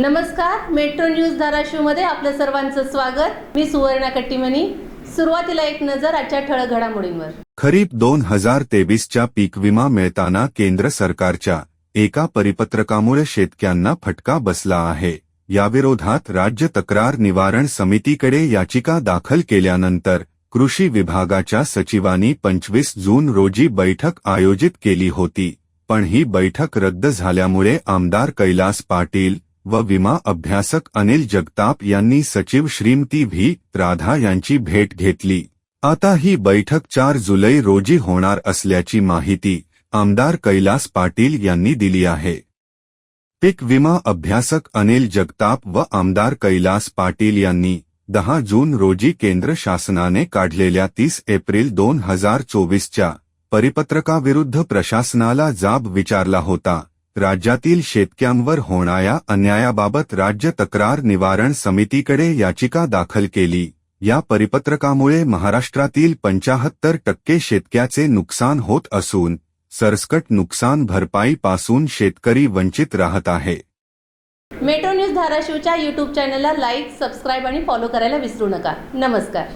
नमस्कार metro news धाराशिवमध्ये आपलं सर्वांचं स्वागत. मी सुवर्णा कट्टीमनी सुरुवातीला एक नजर आजच्या ठळक घडामोडींवर. खरीप दोन हजार तेवीसच्या पीक विमा मिळताना केंद्र सरकारच्या एका परिपत्रकामुळे शेतकऱ्यांना फटका बसला आहे. याविरोधात राज्य तक्रार निवारण समितीकडे याचिका दाखल केल्यानंतर कृषी विभागाच्या सचिवांनी पंचवीस जून रोजी बैठक आयोजित केली होती. पण ही बैठक रद्द झाल्यामुळे आमदार कैलास पाटील व विमा अभ्यासक अनिल जगताप यांनी सचिव श्रीमती व्ही. राधा यांची भेट घेतली. आता ही बैठक चार जुलै रोजी होणार असल्याची माहिती आमदार कैलास पाटील यांनी दिली आहे. पीक विमा अभ्यासक अनिल जगताप व आमदार कैलास पाटील यांनी दहा जून रोजी केंद्र शासनाने काढलेल्या तीस एप्रिल दोन हजार चोवीसच्या परिपत्रकाविरुद्ध प्रशासनाला जाब विचारला होता. राज्यातील शेतक्यांवर होणाऱ्या अन्यायाबाबत राज्य तक्रार निवारण समितीकडे याचिका दाखल केली. या परिपत्रकामुळे महाराष्ट्रातील पंचाहत्तर टक्के शेतक्याचे नुकसान होत असून सरसकट नुकसान भरपाईपासून शेतकरी वंचित राहत आहे. मेट्रो न्यूज धाराशिवच्या यूट्यूब चॅनलला लाईक सबस्क्राईब आणि फॉलो करायला विसरू नका. नमस्कार.